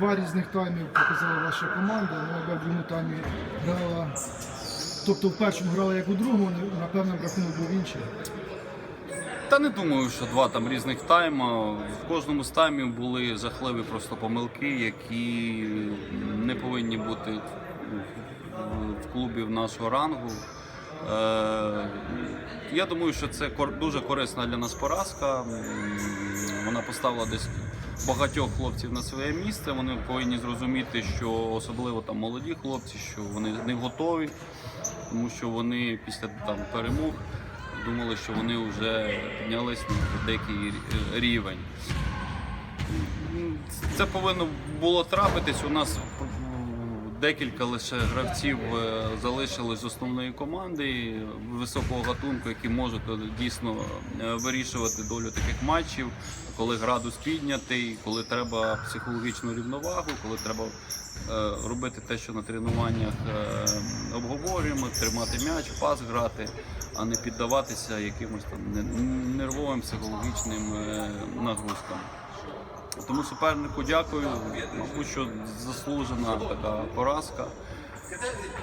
два різних таймів показала ваша команда. Ну, якби в другому таймі грала. Тобто в першому грала як у другому, напевно, рахунок був інший. Та не думаю, що два там різних тайма. В кожному з таймів були жахливі просто помилки, які не повинні бути в- клубів нашого рангу. Е, Я думаю, що це дуже корисна для нас поразка. Вона поставила десь багатьох хлопців на своє місце. Вони повинні зрозуміти, що особливо там молоді хлопці, що вони не готові, тому що вони після там перемог думали, що вони вже піднялись на деякий рівень. Це повинно було трапитись. У нас декілька лише гравців е, залишились з основної команди високого гатунку, які можуть дійсно е, вирішувати долю таких матчів, коли градус піднятий, коли треба психологічну рівновагу, коли треба е, робити те, що на тренуваннях обговорюємо, тримати м'яч, пас грати, а не піддаватися якимось там нервовим психологічним нагрузкам. Тому супернику дякую. Мабуть, що заслужена така поразка.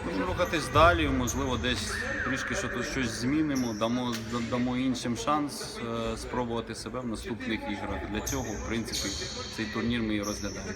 Будемо рухатись далі, можливо, десь трішки щось змінимо, дамо, дамо іншим шанс е, спробувати себе в наступних іграх. Для цього, в принципі, цей турнір ми і розглядаємо.